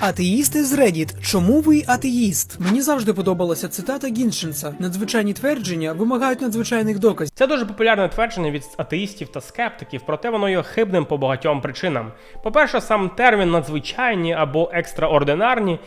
Атеїсти з Reddit. Чому ви атеїст? Мені завжди подобалася цитата Гіншенса. Надзвичайні твердження вимагають надзвичайних доказів. Це дуже популярне твердження від атеїстів та скептиків, проте воно є хибним по багатьом причинам. По-перше, сам термін надзвичайні або екстраординарні,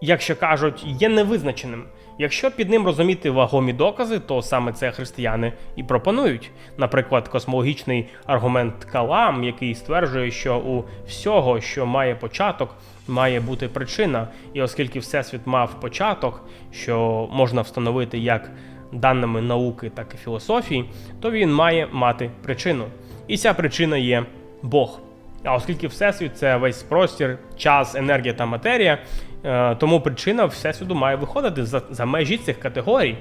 якщо кажуть, є невизначеним. Якщо під ним розуміти вагомі докази, то саме це християни і пропонують. Наприклад, космологічний аргумент Калам, який стверджує, що у всього, що має початок, має бути причина. І оскільки всесвіт мав початок, що можна встановити як даними науки, так і філософії, то він має мати причину. І ця причина є Бог. А оскільки Всесвіт це весь простір, час, енергія та матерія, е, тому причина Всесвіту має виходити за, за межі цих категорій.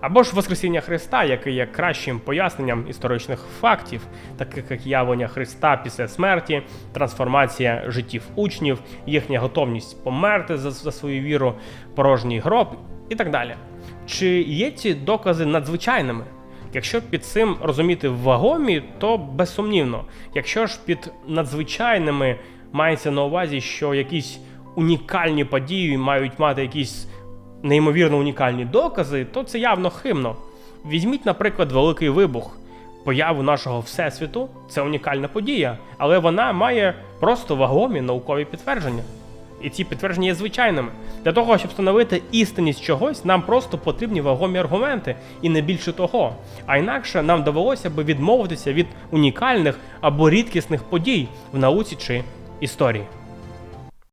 Або ж Воскресіння Христа, яке є кращим поясненням історичних фактів, таких як явлення Христа після смерті, трансформація життів учнів, їхня готовність померти за, за свою віру, порожній гроб і так далі. Чи є ці докази надзвичайними? Якщо під цим розуміти вагомі, то безсумнівно. Якщо ж під надзвичайними мається на увазі, що якісь унікальні події мають мати якісь неймовірно унікальні докази, то це явно химно. Візьміть, наприклад, великий вибух. Появу нашого всесвіту це унікальна подія, але вона має просто вагомі наукові підтвердження. І ці підтвердження є звичайними. Для того, щоб встановити істинність чогось, нам просто потрібні вагомі аргументи, і не більше того. А інакше нам довелося би відмовитися від унікальних або рідкісних подій в науці чи історії.